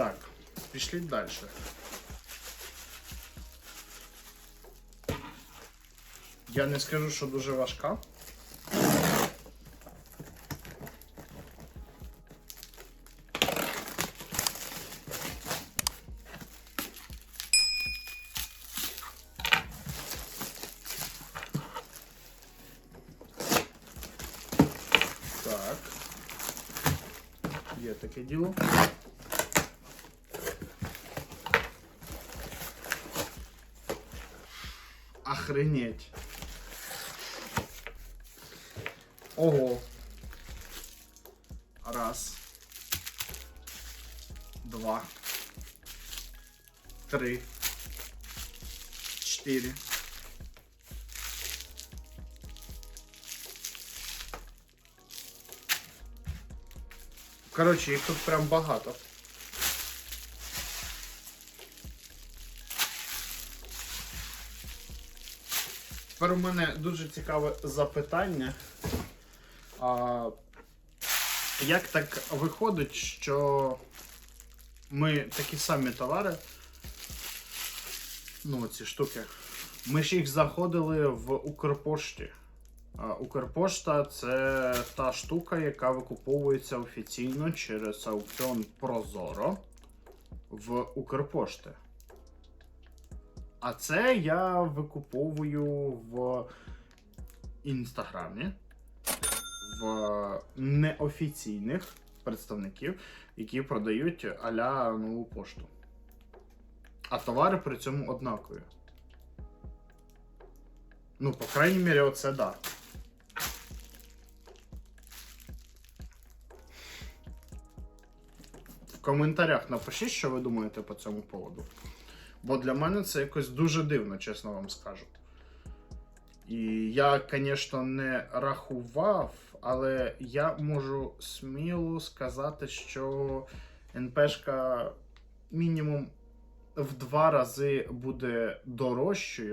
Так, пішли далі. Я не скажу, що дуже важка. Так. Є таке діло. Охренеть. Ого. Раз. Два. Три. Чотири. Коротше, їх тут прям багато. Тепер у мене дуже цікаве запитання. А, як так виходить, що ми такі самі товари, ну ці штуки, ми ж їх заходили в Укрпошті. А, Укрпошта це та штука, яка викуповується офіційно через аукціон Прозоро в Укрпошти. А це я викуповую в інстаграмі в неофіційних представників, які продають а-ля нову пошту. А товари при цьому однакові. Ну, по крайній мірі, оце да. В коментарях напишіть, що ви думаєте по цьому поводу. Бо для мене це якось дуже дивно, чесно вам скажу. І я, звісно, не рахував, але я можу сміло сказати, що НПшка мінімум в два рази буде дорожчою.